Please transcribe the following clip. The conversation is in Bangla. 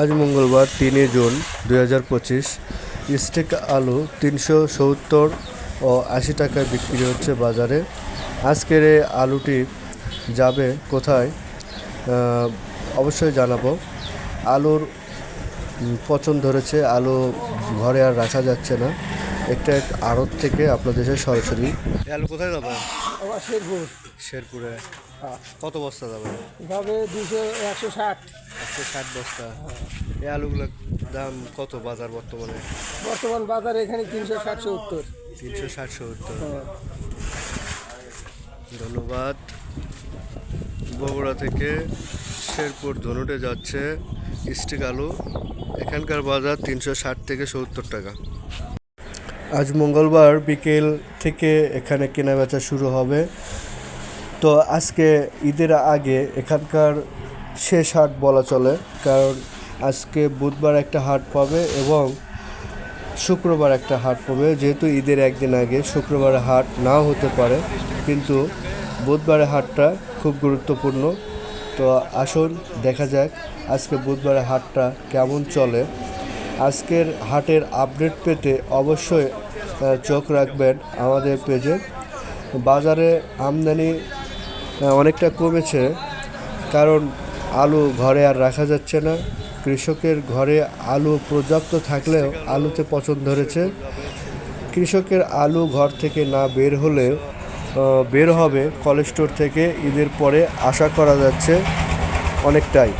আজ মঙ্গলবার তিনই জুন দুই হাজার পঁচিশ স্টিক আলু তিনশো সত্তর ও আশি টাকায় বিক্রি হচ্ছে বাজারে। আজকের এই আলুটি যাবে কোথায়? অবশ্যই জানাব। আলুর পচন ধরেছে আলু ঘরে আর রাখা যাচ্ছে না। একটা এক আড়ত থেকে আপনাদের সাথে সরাসরি। আলু কোথায় যাবে? শেরপুর। শেরপুরে। কত বস্তা যাবে? যাবে দুশো একশো ষাট। একশো ষাট বস্তা। এই আলুগুলোর দাম কত বাজার বর্তমানে? বর্তমান বাজারে এখানে তিনশো ষাট সত্তর। তিনশো ষাট সত্তর। ধন্যবাদ। বগুড়া থেকে শেরপুর ধনুটে যাচ্ছে স্টিক আলু। এখানকার বাজার তিনশো ষাট থেকে সত্তর টাকা। আজ মঙ্গলবার বিকেল থেকে এখানে কেনাবেচা শুরু হবে। তো আজকে ঈদের আগে এখানকার শেষ হাট বলা চলে, কারণ আজকে বুধবার একটা হাট পাবে এবং শুক্রবার একটা হাট পাবে। যেহেতু ঈদের একদিন আগে শুক্রবারে হাট নাও হতে পারে, কিন্তু বুধবারের হাটটা খুব গুরুত্বপূর্ণ। তো আসুন দেখা যাক আজকে বুধবারে হাটটা কেমন চলে। আজকের হাটের আপডেট পেতে অবশ্যই চোখ রাখবেন আমাদের পেজে। বাজারে আমদানি অনেকটা কমেছে, কারণ আলু ঘরে আর রাখা যাচ্ছে না। কৃষকের ঘরে আলু পর্যাপ্ত থাকলেও আলুতে পচন ধরেছে। কৃষকের আলু ঘর থেকে না বের হলেও বের হবে কলেস্টোর থেকে। ঈদের পরে আশা করা যাচ্ছে অনেকটাই।